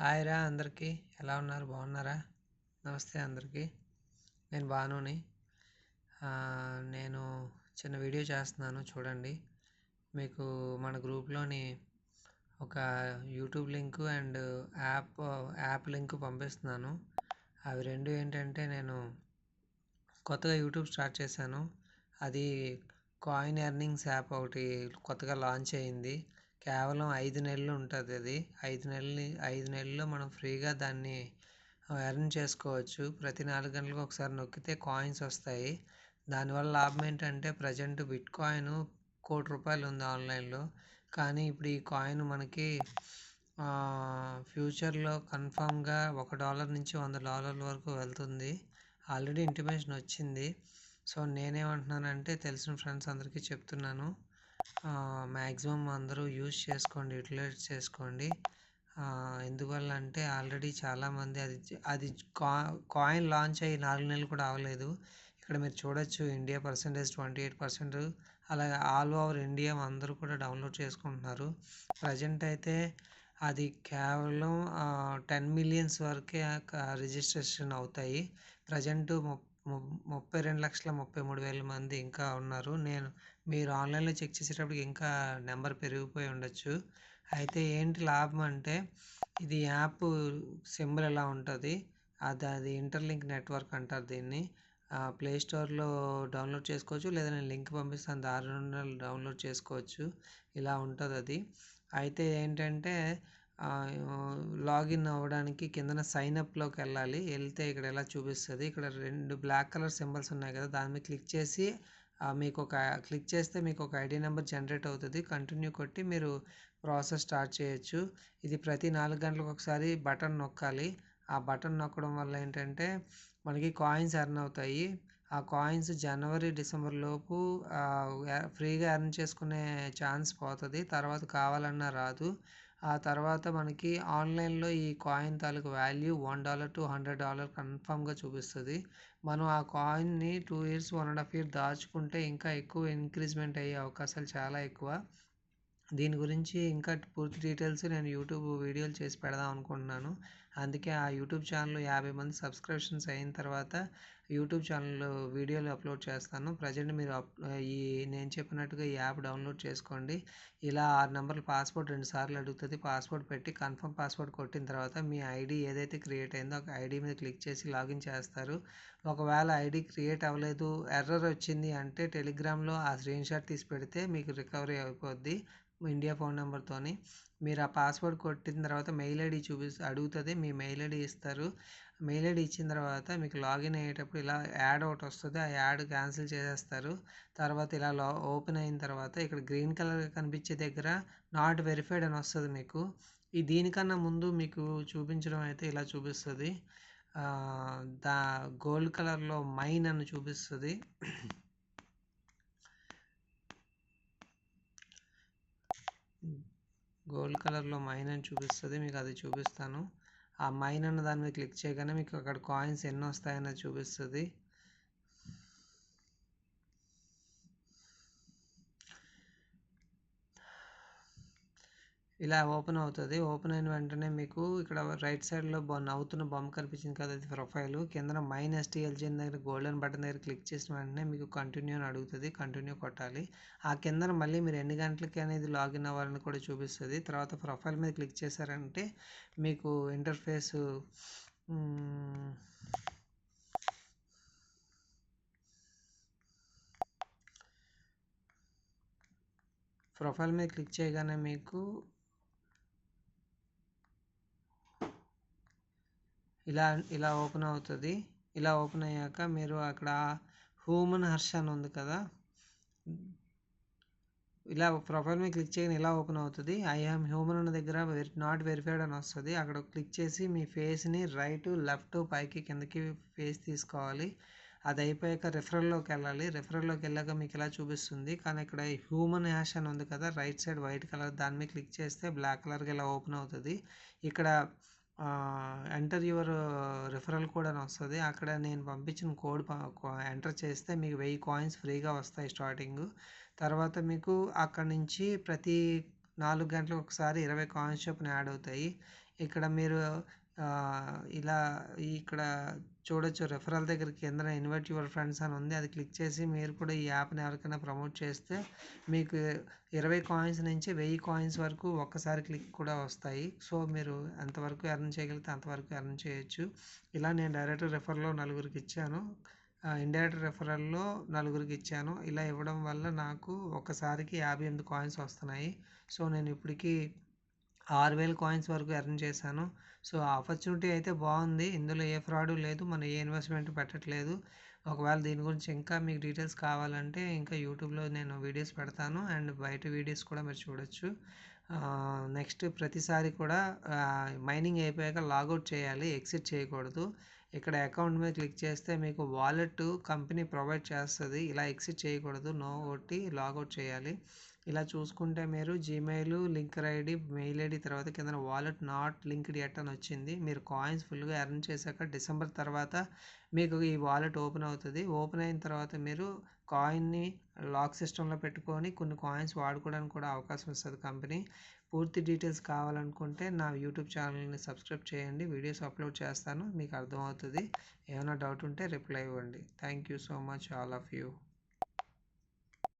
Hi రా అందరికీ. ఎలా ఉన్నారు? బాగున్నారా? నమస్తే అందరికీ. నేను భానుని. నేను చిన్న వీడియో చేస్తున్నాను చూడండి. మీకు మన గ్రూప్లోని ఒక YouTube link and app app link పంపిస్తున్నాను. అవి రెండు ఏంటంటే నేను కొత్తగా యూట్యూబ్ స్టార్ట్ చేశాను. అది కాయిన్ ఎర్నింగ్స్ యాప్ ఒకటి కొత్తగా లాంచ్ అయింది. కేవలం ఐదు నెలలు ఉంటుంది అది. ఐదు నెలలు ఐదు నెలల్లో మనం ఫ్రీగా దాన్ని ఎర్న్ చేసుకోవచ్చు. ప్రతి నాలుగు గంటలకు ఒకసారి నొక్కితే కాయిన్స్ వస్తాయి. దానివల్ల లాభం ఏంటంటే ప్రజెంట్ బిట్ కాయిన్ కోటి రూపాయలు ఉంది ఆన్లైన్లో. కానీ ఇప్పుడు ఈ కాయిన్ మనకి ఫ్యూచర్లో కన్ఫామ్గా ఒక డాలర్ నుంచి వంద డాలర్ల వరకు వెళ్తుంది. ఆల్రెడీ ఇంటిమేషన్ వచ్చింది. సో నేనేమంటున్నానంటే తెలిసిన ఫ్రెండ్స్ అందరికీ చెప్తున్నాను. మ్యాక్సిమం అందరూ యూజ్ చేసుకోండి యూటిలైజ్ చేసుకోండి. ఎందువల్ల అంటే ఆల్రెడీ చాలామంది అది అది కా కాయిన్ లాంచ్ అయ్యి నాలుగు నెలలు కూడా అవ్వలేదు. ఇక్కడ మీరు చూడొచ్చు India percentage twenty eight percent. అలాగే ఆల్ ఓవర్ ఇండియా అందరూ కూడా డౌన్లోడ్ చేసుకుంటున్నారు. ప్రజెంట్ అయితే అది కేవలం టెన్ మిలియన్స్ వరకే రిజిస్ట్రేషన్ అవుతాయి. ప్రజెంట్ ముప్పై రెండు లక్షల ముప్పై మూడు వేల మంది ఇంకా ఉన్నారు. నేను మీరు ఆన్లైన్లో చెక్ చేసేటప్పటికి ఇంకా నెంబర్ పెరిగిపోయి ఉండొచ్చు. అయితే ఏంటి లాభం అంటే ఇది యాప్ సింబల్ ఎలా ఉంటుంది? అది అది ఇంటర్లింక్ నెట్వర్క్ అంటారు దీన్ని. ప్లే స్టోర్లో డౌన్లోడ్ చేసుకోవచ్చు లేదా నేను లింక్ పంపిస్తాను దారి నుండి డౌన్లోడ్ చేసుకోవచ్చు. ఇలా ఉంటుంది అది అయితే ఏంటంటే లాగిన్ అవ్వడానికి కిందన సైన్అప్లోకి వెళ్ళాలి. వెళ్తే ఇక్కడ ఎలా చూపిస్తుంది? ఇక్కడ రెండు బ్లాక్ కలర్ సింబల్స్ ఉన్నాయి కదా దాని మీద క్లిక్ చేసి మీకు ఒక క్లిక్ చేస్తే మీకు ఒక ఐడి నెంబర్ జనరేట్ అవుతుంది. కంటిన్యూ కొట్టి మీరు ప్రాసెస్ స్టార్ట్ చేయొచ్చు. ఇది ప్రతి నాలుగు గంటలకు ఒకసారి బటన్ నొక్కాలి. ఆ బటన్ నొక్కడం వల్ల ఏంటంటే మనకి కాయిన్స్ ఎర్న్ అవుతాయి. ఆ కాయిన్స్ జనవరి డిసెంబర్ లోపు ఫ్రీగా ఎర్న్ చేసుకునే ఛాన్స్ పోతుంది. తర్వాత కావాలన్నా రాదు. ఆ తర్వాత మనకి ఆన్లైన్లో ఈ కాయిన్ తాలూకు value one dollar to hundred dollar కన్ఫామ్గా చూపిస్తుంది. మనం ఆ కాయిన్ని two years one and half year దాచుకుంటే ఇంకా ఎక్కువ ఇంక్రీజ్మెంట్ అయ్యే అవకాశాలు చాలా ఎక్కువ. దీని గురించి ఇంకా పూర్తి డీటెయిల్స్ నేను యూట్యూబ్ వీడియోలు చేసి పెడదాం అనుకుంటున్నాను. అందుకే ఆ యూట్యూబ్ ఛానల్ యాభై మంది సబ్స్క్రిప్షన్స్ అయిన తర్వాత యూట్యూబ్ ఛానల్ వీడియోలు అప్లోడ్ చేస్తాను. ప్రజెంట్ మీరు అప్ ఈ నేను చెప్పినట్టుగా ఈ యాప్ డౌన్లోడ్ చేసుకోండి. ఇలా ఆరు నెంబర్ల పాస్వర్డ్ రెండు సార్లు అడుగుతుంది. పాస్వర్డ్ పెట్టి కన్ఫర్మ్ పాస్వర్డ్ కొట్టిన తర్వాత మీ ఐడి ఏదైతే క్రియేట్ అయిందో ఒక ఐడి మీద క్లిక్ చేసి లాగిన్ చేస్తారు. ఒకవేళ ఐడి క్రియేట్ అవ్వలేదు ఎర్రర్ వచ్చింది అంటే టెలిగ్రామ్లో ఆ స్క్రీన్ షాట్ తీసి పెడితే మీకు రికవరీ అయిపోద్ది. ఇండియా ఫోన్ నెంబర్తోని. మీరు ఆ పాస్వర్డ్ కొట్టిన తర్వాత మెయిల్ ఐడి చూపి అడుగుతుంది మీ మెయిల్ ఐడి ఇస్తారు. మెయిల్ ఐడి ఇచ్చిన తర్వాత మీకు లాగిన్ అయ్యేటప్పుడు ఇలా యాడ్ ఒకటి వస్తుంది ఆ యాడ్ క్యాన్సిల్ చేసేస్తారు. తర్వాత ఇలా లా ఓపెన్ అయిన తర్వాత ఇక్కడ గ్రీన్ కలర్ కనిపించే దగ్గర నాట్ వెరిఫైడ్ అని వస్తుంది మీకు. ఈ దీనికన్నా ముందు మీకు చూపించడం అయితే ఇలా చూపిస్తుంది. దా గోల్డ్ కలర్లో మైన్ అని చూపిస్తుంది. గోల్డ్ కలర్లో మైన్ అని చూపిస్తుంది మీకు అది చూపిస్తాను. ఆ మైన్ అన్న దాని మీద క్లిక్ చేయగానే మీకు అక్కడ కాయిన్స్ ఎన్ని వస్తాయన్నది చూపిస్తుంది. ఇలా ఓపెన్ అవుతుంది. ఓపెన్ అయిన వెంటనే మీకు ఇక్కడ రైట్ సైడ్లో నవ్వుతున్న బొమ్మ కనిపించింది కదా అది ప్రొఫైల్. కింద మైన్ ఎస్టీఎల్జిఎన్ దగ్గర గోల్డెన్ బటన్ దగ్గర క్లిక్ చేసిన వెంటనే మీకు కంటిన్యూ అని అడుగుతుంది. కంటిన్యూ కొట్టాలి. ఆ కిందన మళ్ళీ మీరు ఎన్ని గంటలకి అనేది లాగిన్ అవ్వాలని కూడా చూపిస్తుంది. తర్వాత ప్రొఫైల్ మీద క్లిక్ చేశారంటే మీకు ఇంటర్ఫేస్ ప్రొఫైల్ మీద క్లిక్ చేయగానే మీకు ఇలా ఇలా ఓపెన్ అవుతుంది. ఇలా ఓపెన్ అయ్యాక మీరు అక్కడ హ్యూమన్ హర్ష అని ఉంది కదా. ఇలా ప్రొఫైల్ మీద క్లిక్ చేయగానే ఇలా ఓపెన్ అవుతుంది. ఐ ఆమ్ హ్యూమన్ అన్న దగ్గర నాట్ వెరిఫైడ్ అని వస్తుంది. అక్కడ క్లిక్ చేసి మీ ఫేస్ని రైట్ లెఫ్ట్ పైకి కిందకి ఫేస్ తీసుకోవాలి. అది అయిపోయాక రెఫరల్లోకి వెళ్ళాలి. రెఫరల్లోకి వెళ్ళాక మీకు ఇలా చూపిస్తుంది. కానీ ఇక్కడ హ్యూమన్ హ్యాష్ అని ఉంది కదా రైట్ సైడ్ వైట్ కలర్ దాని మీద క్లిక్ చేస్తే బ్లాక్ కలర్గా ఇలా ఓపెన్ అవుతుంది. ఇక్కడ ఎంటర్ యువర్ రిఫరల్ కోడ్ అని వస్తుంది. అక్కడ నేను పంపించిన కోడ్ ఎంటర్ చేస్తే మీకు వెయ్యి కాయిన్స్ ఫ్రీగా వస్తాయి స్టార్టింగ్ తర్వాత మీకు అక్కడ నుంచి ప్రతి నాలుగు గంటలకు ఒకసారి ఇరవై కాయిన్స్ యాడ్ అవుతాయి. ఇక్కడ మీరు ఇలా ఇక్కడ చూడొచ్చు రెఫరల్ దగ్గర కిందన ఇన్వైట్ యువర్ ఫ్రెండ్స్ అని ఉంది. అది క్లిక్ చేసి మీరు కూడా ఈ యాప్ని ఎవరికైనా ప్రమోట్ చేస్తే మీకు ఇరవై కాయిన్స్ నుంచి వెయ్యి కాయిన్స్ వరకు ఒక్కసారి క్లిక్ కూడా వస్తాయి. సో మీరు ఎంతవరకు ఎర్న్ చేయగలిగితే అంతవరకు ఎర్న్ చేయొచ్చు. ఇలా నేను డైరెక్ట్ రెఫర్లో నలుగురికి ఇచ్చాను. ఇండైరెక్ట్ రెఫరల్లో నలుగురికి ఇచ్చాను. ఇలా ఇవ్వడం వల్ల నాకు ఒక్కసారికి యాభై ఎనిమిది కాయిన్స్ వస్తున్నాయి. సో నేను ఇప్పటికి ఆరు వేల కాయిన్స్ వరకు ఎర్న్ చేశాను. సో ఆపర్చునిటీ అయితే బాగుంది. ఇందులో ఏ ఫ్రాడ్ లేదు. మనం ఏ ఇన్వెస్ట్మెంట్ పెట్టట్లేదు. ఒకవేళ దీని గురించి ఇంకా మీకు డీటెయిల్స్ కావాలంటే ఇంకా యూట్యూబ్లో నేను వీడియోస్ పెడతాను. అండ్ బయట వీడియోస్ కూడా మీరు చూడొచ్చు. నెక్స్ట్ ప్రతిసారి కూడా మైనింగ్ అయిపోయాక లాగౌట్ చేయాలి. ఎగ్జిట్ చేయకూడదు. ఇక్కడ అకౌంట్ మీద క్లిక్ చేస్తే మీకు వాలెట్ కంపెనీ ప్రొవైడ్ చేస్తుంది. ఇలా ఎగ్జిట్ చేయకూడదు. నో కొట్టి లాగౌట్ చేయాలి. ఇలా చూసుకుంటే మీరు జీమెయిల్ లింకర్ ఐడి మెయిల్ ఐడి తర్వాత కింద వాలెట్ నాట్ లింక్డ్ ఎట్ అని వచ్చింది. మీరు కాయిన్స్ ఫుల్గా ఎర్న్ చేశాక డిసెంబర్ తర్వాత మీకు ఈ వాలెట్ ఓపెన్ అవుతుంది. ఓపెన్ అయిన తర్వాత మీరు కాయిన్ని లాక్ సిస్టంలో పెట్టుకొని కొన్ని కాయిన్స్ వాడుకోవడానికి కూడా అవకాశం ఇస్తుంది కంపెనీ. పూర్తి డీటెయిల్స్ కావాలనుకుంటే నా యూట్యూబ్ ఛానల్ని సబ్స్క్రైబ్ చేయండి. వీడియోస్ అప్లోడ్ చేస్తాను. మీకు అర్థమవుతుంది. ఏమైనా డౌట్ ఉంటే రిప్లై ఇవ్వండి. Thank you so much all of you.